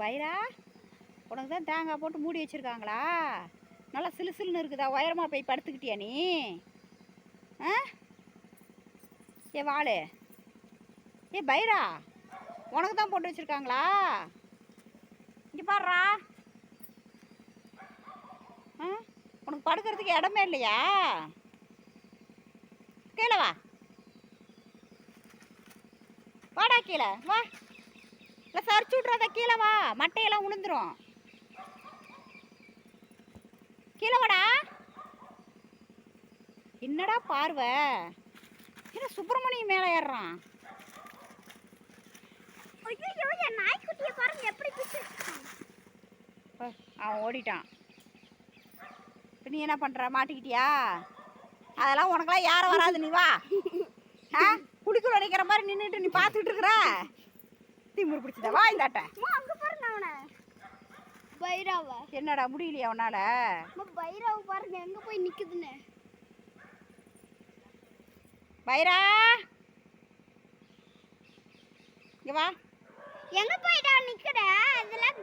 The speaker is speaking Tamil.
பைரா உனக்கு தான் தேங்காய் போட்டு மூடி வச்சுருக்காங்களா? நல்லா சிலு சிலுன்னு இருக்குதா? உயரமாக போய் படுத்துக்கிட்டியா நீ? ஆ? ஏ வாளு. ஏ பைரா. உனக்கு தான் போட்டு வச்சிருக்காங்களா? இங்கே பாடுறா ஆ? உனக்கு படுக்கிறதுக்கு இடமே இல்லையா? கீழே வா. வாடா கீழே. வா. இல்லை சரிச்சு விட்றாத கீழே வா. மட்டையெல்லாம் உளுந்துரும். கீழே வாடா. என்னடா பார்வை? என்ன சுப்பிரமணியம் மேலே ஏறுறான். ஐயோ என் நாய்க்குட்டியை பாருங்க எப்படி அவன் ஓடிட்டான். இப்ப நீ என்ன பண்ணுற மாட்டிக்கிட்டியா? அதெல்லாம் உனக்கெல்லாம் யாரும் வராது நீ வா. ஆ குடிக்குள்ள நிற்கிற மாதிரி நின்றுட்டு நீ பார்த்துட்டு இருக்கிற. திமுரு பிடிச்சதா வா இந்தாட்ட பைராவா. என்னடா முடியலையா உன்னால? பைராவை பாருங்க எங்க போய் நிக்குதுன்னு. பைரா! இங்க வா. எங்க போயிட்டா நிக்கிற? அதெல்லாம்